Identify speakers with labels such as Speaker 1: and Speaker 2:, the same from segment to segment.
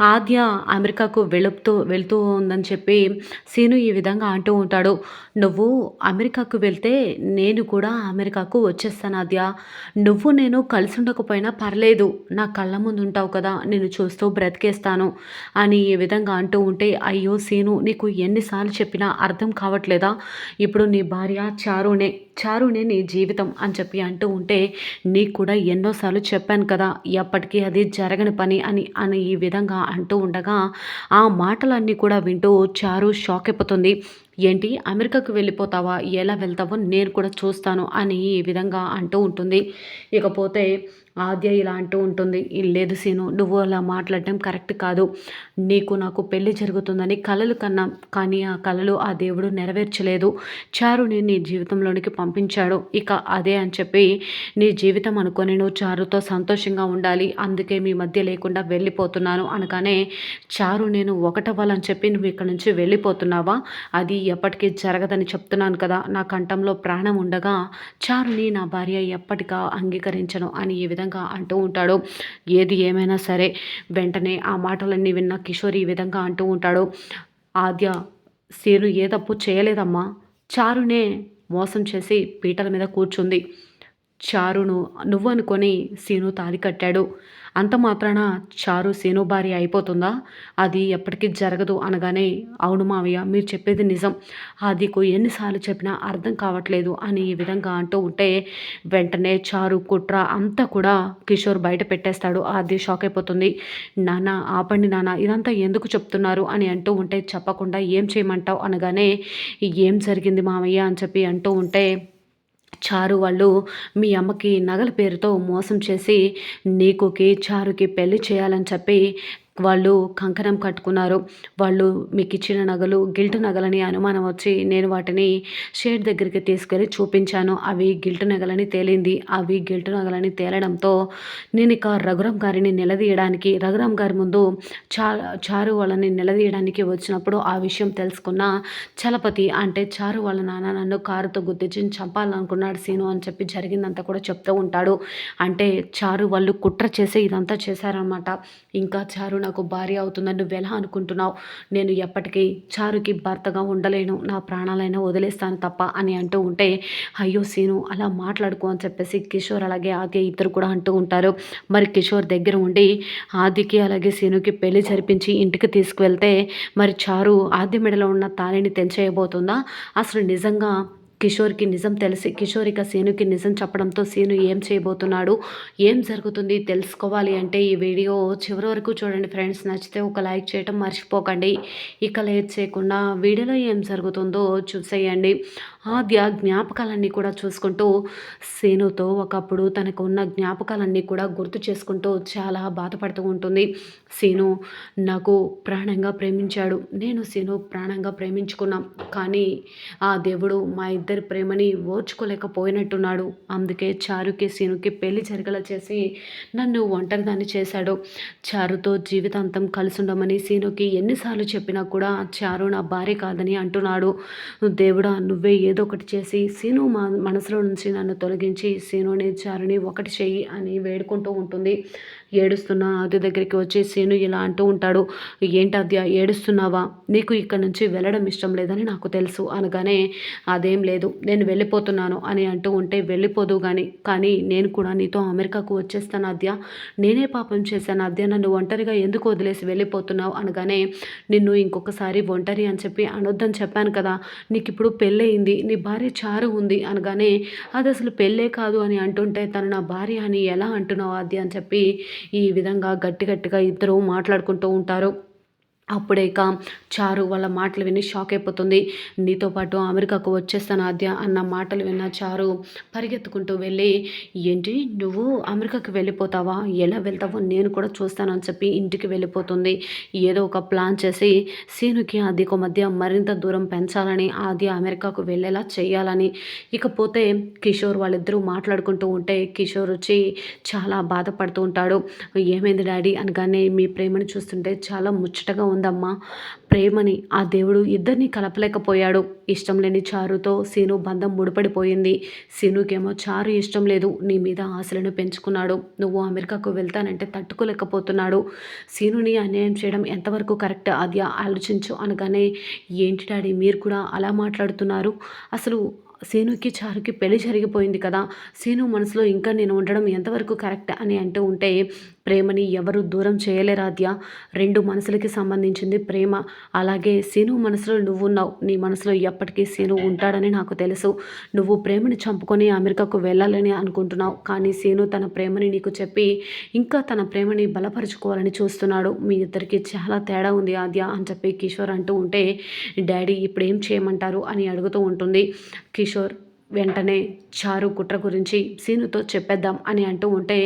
Speaker 1: ఆద్య అమెరికాకు వెళుతూ వెళ్తూ ఉందని చెప్పి సీను ఈ విధంగా అంటూ ఉంటాడు. నువ్వు అమెరికాకు వెళ్తే నేను కూడా అమెరికాకు వచ్చేస్తాను ఆద్య. నువ్వు నేను కలిసి ఉండకపోయినా పర్లేదు. నా కళ్ళ ముందు ఉంటావు కదా. నేను చూస్తూ బ్రతికేస్తాను అని ఈ విధంగా అంటూ ఉంటే అయ్యో సీను నీకు ఎన్నిసార్లు చెప్పినా అర్థం కావట్లేదా? ఇప్పుడు నీ భార్య చారునే చారునే నీ జీవితం అని చెప్పి అంటూ ఉంటే నీకు కూడా ఎన్నోసార్లు చెప్పాను కదా ఎప్పటికీ అది జరగని పని అని అని ఈ విధంగా అంటూ ఉండగా ఆ మాటలన్నీ కూడా వింటూ చారు షాక్ అయిపోతుంది. ఏంటి? అమెరికాకు వెళ్ళిపోతావా? ఎలా వెళ్తావో నేను కూడా చూస్తాను అని ఈ విధంగా అంటూ ఉంటుంది. ఇకపోతే ఆద్య ఇలా అంటూ ఉంటుంది లేదు సీను నువ్వు అలా మాట్లాడటం కరెక్ట్ కాదు. నీకు నాకు పెళ్ళి జరుగుతుందని కలలు కన్నా కానీ ఆ కలలు ఆ దేవుడు నెరవేర్చలేదు. చారుని నీ జీవితంలోనికి పంపించాడు. ఇక అదే అని చెప్పి నీ జీవితం అనుకొని నువ్వు చారుతో సంతోషంగా ఉండాలి. అందుకే మీ మధ్య లేకుండా వెళ్ళిపోతున్నాను అనగానే చారు నేను ఒకటవ్వాలని చెప్పి నువ్వు ఇక్కడ నుంచి వెళ్ళిపోతున్నావా? అది ఎప్పటికీ జరగదని చెప్తున్నాను కదా. నా కంఠంలో ప్రాణం ఉండగా చారుని నా భార్య ఎప్పటికా అంగీకరించను అని ఈ విధంగా విధంగా అంటూ ఉంటాడు. ఏది ఏమైనా సరే వెంటనే ఆ మాటలన్నీ విన్న కిషోర్ ఈ విధంగా అంటూ ఉంటాడు. ఆద్య సీను ఏ తప్పు చేయలేదమ్మా. చారునే మోసం చేసి పీటల మీద కూర్చుంది. చారును నువ్వు అనుకొని సీను తాలి కట్టాడు. అంత మాత్రాన చారు సీను భార్య అయిపోతుందా? అది ఎప్పటికీ జరగదు అనగానే అవును మావయ్య మీరు చెప్పేది నిజం. ఆదికు ఎన్నిసార్లు చెప్పినా అర్థం కావట్లేదు అని ఈ విధంగా అంటూ ఉంటే వెంటనే చారు కుట్ర అంతా కూడా కిషోర్ బయట పెట్టేస్తాడు. ఆది షాక్ అయిపోతుంది. నాన్న ఆపండి నాన్న ఇదంతా ఎందుకు చెప్తున్నారు అని అంటూ ఉంటే చెప్పకుండా ఏం చేయమంటావు అనగానే ఏం జరిగింది మావయ్య? అని చెప్పి అంటూ ఉంటే చారు వాళ్ళు మీ అమ్మకి నగల పేరుతో మోసం చేసి నీకుకి చారుకి పెళ్ళి చేయాలని చెప్పి వాళ్ళు కంకణం కట్టుకున్నారు. వాళ్ళు మీకు ఇచ్చిన నగలు గిల్ట్ నగలని అనుమానం వచ్చి నేను వాటిని షేడ్ దగ్గరికి తీసుకెళ్ళి చూపించాను. అవి గిల్ట్ నగలని తేలింది. అవి గిల్ట్ నగలని తేలడంతో నేను ఇక రఘురామ్ గారిని నిలదీయడానికి రఘురామ్ గారి ముందు చా చారు వాళ్ళని నిలదీయడానికి వచ్చినప్పుడు ఆ విషయం తెలుసుకున్న చలపతి అంటే చారు వాళ్ళ నాన్న నన్ను కారుతో గుర్తించి చంపాలనుకున్నాడు సీను అని చెప్పి జరిగిందంతా కూడా చెప్తూ ఉంటాడు. అంటే చారు వాళ్ళు కుట్ర చేసి ఇదంతా చేశారనమాట ఇంకా చారు నాకు భార్య అవుతుందని నువ్వు ఎలా అనుకుంటున్నావు? నేను ఎప్పటికీ చారుకి భర్తగా ఉండలేను. నా ప్రాణాలైనా వదిలేస్తాను తప్ప అని అంటూ ఉంటే అయ్యో సీను అలా మాట్లాడుకో అని చెప్పేసి కిషోర్ అలాగే ఆది ఇద్దరు కూడా అంటూ ఉంటారు. మరి కిషోర్ దగ్గర ఉండి ఆదికి అలాగే సీనుకి పెళ్ళి జరిపించి ఇంటికి తీసుకువెళ్తే మరి చారు ఆది మెడలో ఉన్న తాళిని తెంచేయబోతుందా? అసలు నిజంగా కిషోర్కి నిజం తెలిసి కిషోర్ ఇక సీనుకి నిజం చెప్పడంతో సీను ఏం చేయబోతున్నాడు ఏం జరుగుతుంది తెలుసుకోవాలి అంటే ఈ వీడియో చివరి వరకు చూడండి ఫ్రెండ్స్. నచ్చితే ఒక లైక్ చేయటం మర్చిపోకండి. ఇక లేట్ చేయకుండా వీడియోలో ఏం జరుగుతుందో చూసేయండి. ఆద్య జ్ఞాపకాలన్నీ కూడా చూసుకుంటూ సీనుతో ఒకప్పుడు తనకు ఉన్న జ్ఞాపకాలన్నీ కూడా గుర్తు చేసుకుంటూ చాలా బాధపడుతూ ఉంటుంది. సీను నాకు ప్రాణంగా ప్రేమించాడు. నేను సీను ప్రాణంగా ప్రేమించుకున్నాం. కానీ ఆ దేవుడు మా ఇద్దరు ప్రేమని ఓర్చుకోలేకపోయినట్టున్నాడు. అందుకే చారుకి సీనుకి పెళ్ళి జరగల చేసి నన్ను ఒంటరిదాన్ని చేశాడు. చారుతో జీవితాంతం కలిసి ఉండమని సీనుకి ఎన్నిసార్లు చెప్పినా కూడా చారు నా భార్య కాదని అంటున్నాడు. దేవుడా నువ్వే ఏదో ఒకటి చేసి సీను మా మనసులో నుంచి నన్ను తొలగించి సీనుని చారుని ఒకటి చెయ్యి అని వేడుకుంటూ ఉంటుంది. ఏడుస్తున్న ఆది దగ్గరికి వచ్చి సీను ఇలా అంటూ ఉంటాడు. ఏంటి అద్య ఏడుస్తున్నావా? నీకు ఇక్కడ నుంచి వెళ్ళడం ఇష్టం లేదని నాకు తెలుసు అనగానే అదేం లేదు నేను వెళ్ళిపోతున్నాను అని అంటూ ఉంటే వెళ్ళిపోదు కానీ కానీ నేను కూడా నీతో అమెరికాకు వచ్చేస్తాను అద్య. నేనే పాపం చేశాను అద్య నన్ను ఒంటరిగా ఎందుకు వదిలేసి వెళ్ళిపోతున్నావు? అనగానే నిన్ను ఇంకొకసారి ఒంటరి అని చెప్పి అనొద్దని చెప్పాను కదా నీకు ఇప్పుడు పెళ్ళయింది నీ భార్య చారు ఉంది అనగానే అది అసలు పెళ్ళే కాదు అని అంటుంటే తను నా భార్య అని ఎలా అంటున్నావు అది అని చెప్పి ఈ విధంగా గట్టి గట్టిగా ఇద్దరు మాట్లాడుకుంటూ ఉంటారు. అప్పుడే ఇక చారు వాళ్ళ మాటలు విని షాక్ అయిపోతుంది. నీతో పాటు అమెరికాకు వచ్చేస్తాను ఆద్య అన్న మాటలు విన్న చారు పరిగెత్తుకుంటూ వెళ్ళి ఏంటి నువ్వు అమెరికాకి వెళ్ళిపోతావా? ఎలా వెళ్తావో నేను కూడా చూస్తానని చెప్పి ఇంటికి వెళ్ళిపోతుంది. ఏదో ఒక ప్లాన్ చేసి సీనుకి ఆదికు మధ్య మరింత దూరం పెంచాలని ఆది అమెరికాకు వెళ్ళేలా చేయాలని. ఇకపోతే కిషోర్ వాళ్ళిద్దరూ మాట్లాడుకుంటూ ఉంటే కిషోర్ వచ్చి చాలా బాధపడుతూ ఉంటాడు. ఏమైంది డాడీ? అనగానే మీ ప్రేమను చూస్తుంటే చాలా ముచ్చటగా ఉందమ్మా. ప్రేమని ఆ దేవుడు ఇద్దరిని కలపలేకపోయాడు. ఇష్టం లేని చారుతో సీను బంధం ముడిపడిపోయింది. సీనుకేమో చారు ఇష్టం లేదు. నీ మీద ఆశలను పెంచుకున్నాడు. నువ్వు అమెరికాకు వెళ్తానంటే తట్టుకోలేకపోతున్నాడు. సీనుని అన్యాయం చేయడం ఎంతవరకు కరెక్ట్? అది ఆలోచించు అనగానే ఏంటి డాడీ మీరు కూడా అలా మాట్లాడుతున్నారు? అసలు సీనుకి చారుకి పెళ్ళి జరిగిపోయింది కదా? సీను మనసులో ఇంకా నేను ఉండడం ఎంతవరకు కరెక్ట్? అని అంటూ ఉంటే ప్రేమని ఎవరు దూరం చేయలేరాధ్య రెండు మనసులకి సంబంధించింది ప్రేమ. అలాగే శీను మనసులో నువ్వు ఉన్నావు. నీ మనసులో ఎప్పటికీ శీను ఉంటాడని నాకు తెలుసు. నువ్వు ప్రేమని చంపుకొని అమెరికాకు వెళ్ళాలని అనుకుంటున్నావు. కానీ శీను తన ప్రేమని నీకు చెప్పి ఇంకా తన ప్రేమని బలపరుచుకోవాలని చూస్తున్నాడు. మీ ఇద్దరికి చాలా తేడా ఉంది ఆద్య అని చెప్పి కిషోర్ అంటూ ఉంటే డాడీ ఇప్పుడు ఏం చేయమంటారు? అని అడుగుతూ ఉంటుంది. కిషోర్ వెంటనే చారు కుట్ర గురించి సీనుతో చెప్పేద్దాం అని అంటూ ఉంటే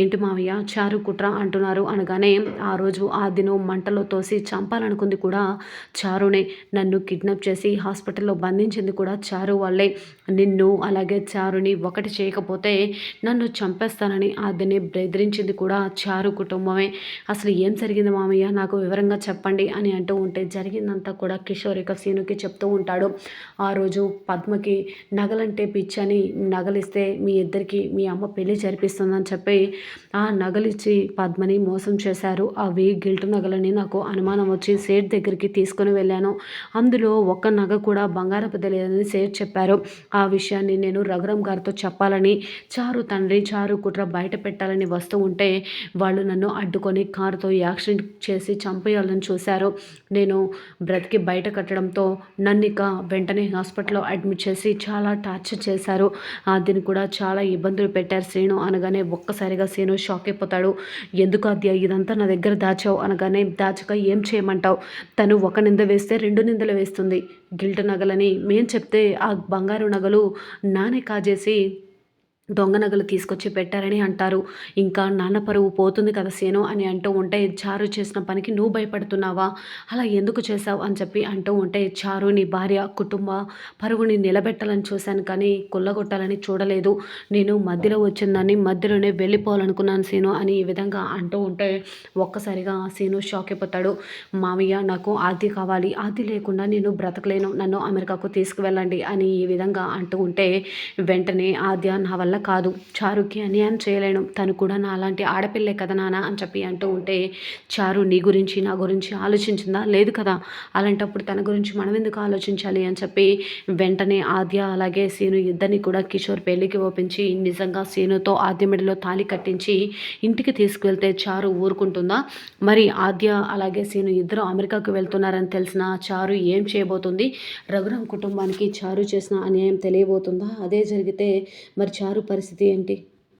Speaker 1: ఏంటి మావయ్య చారు కుట్ర అంటున్నారు అనగానే ఆ రోజు ఆ దినం మంటలో తోసి చంపాలనుకుంది కూడా చారునే. నన్ను కిడ్నాప్ చేసి హాస్పిటల్లో బంధించింది కూడా చారు వాళ్ళే. నిన్ను అలాగే చారుని ఒకటి చేయకపోతే నన్ను చంపేస్తానని ఆ దినే బెదిరించింది కూడా చారు కుటుంబమే. అసలు ఏం జరిగింది మామయ్య నాకు వివరంగా చెప్పండి అని అంటూ ఉంటే జరిగిందంతా కూడా కిషోర్ ఇక సీనుకి చెప్తూ ఉంటాడు. ఆ రోజు పద్మకి నగలంటే పిచ్చని నగలిస్తే మీ ఇద్దరికి మీ అమ్మ పెళ్ళి జరిపిస్తుందని చెప్పి ఆ నగలిచ్చి పద్మని మోసం చేశారు. అవి గిల్ట్ నగలని నాకు అనుమానం వచ్చి సేట్ దగ్గరికి తీసుకుని వెళ్ళాను. అందులో ఒక్క నగ కూడా బంగారపు తెలియదని సేట్ చెప్పారు. ఆ విషయాన్ని నేను రఘురామ్ గారితో చెప్పాలని చారు తండ్రి చారు కుట్ర బయట పెట్టాలని వస్తూ ఉంటే వాళ్ళు నన్ను అడ్డుకొని కారుతో యాక్సిడెంట్ చేసి చంపేయాలని చూశారు. నేను బ్రతికి బయట కట్టడంతో నన్ను ఇక వెంటనే హాస్పిటల్లో అడ్మిట్ చేసి చాలా టార్చర్ చేశారు. దీన్ని కూడా చాలా ఇబ్బందులు పెట్టారు శ్రీను. అనగానే ఒక్కసారిగా శ్రీను షాక్ అయిపోతాడు. ఎందుకు అద్య ఇదంతా నా దగ్గర దాచావు. అనగానే దాచక ఏం చేయమంటావు? తను ఒక నింద వేస్తే రెండు నిందలు వేస్తుంది. గిల్ట్ నగలని మేం చెప్తే ఆ బంగారు నగలు నానే కాజేసి దొంగ నగలు తీసుకొచ్చి పెట్టారని అంటారు. ఇంకా నాన్న పరువు పోతుంది కదా సేను అని అంటూ ఉంటే చారు చేసిన పనికి నువ్వు భయపడుతున్నావా? అలా ఎందుకు చేశావు అని చెప్పి అంటూ ఉంటే చారు నీ భార్య కుటుంబ పరువుని నిలబెట్టాలని చూశాను కానీ కుల్లగొట్టాలని చూడలేదు. నేను మధ్యలో వచ్చిందని మధ్యలోనే వెళ్ళిపోవాలనుకున్నాను సేను అని ఈ విధంగా అంటూ ఉంటే ఒక్కసారిగా సీను షాక్ అయిపోతాడు. మామయ్య నాకు ఆది కావాలి. ఆది లేకుండా నేను బ్రతకలేను. నన్ను అమెరికాకు తీసుకువెళ్ళండి అని ఈ విధంగా అంటూ ఉంటే వెంటనే ఆద్య నా వల్ల కాదు. చారుకి అన్యాయం చేయలేను. తను కూడా నా అలాంటి ఆడపిల్లే కదా నాన్న అని చెప్పి అంటూ ఉంటే చారు నీ గురించి నా గురించి ఆలోచించిందా? లేదు కదా. అలాంటప్పుడు తన గురించి మనం ఎందుకు ఆలోచించాలి అని చెప్పి వెంటనే ఆద్య అలాగే సీను ఇద్దరిని కూడా కిషోర్ పెళ్ళికి ఒప్పించి నిజంగా సీనుతో ఆద్య మెడలో తాళి కట్టించి ఇంటికి తీసుకువెళ్తే చారు ఊరుకుంటుందా? మరి ఆద్య అలాగే సీను ఇద్దరు అమెరికాకు వెళ్తున్నారని తెలిసిన చారు ఏం చేయబోతుంది? రఘురామ్ కుటుంబానికి చారు చేసిన అన్యాయం తెలియబోతుందా? అదే జరిగితే మరి చారు పరిస్థితి ఏంటి?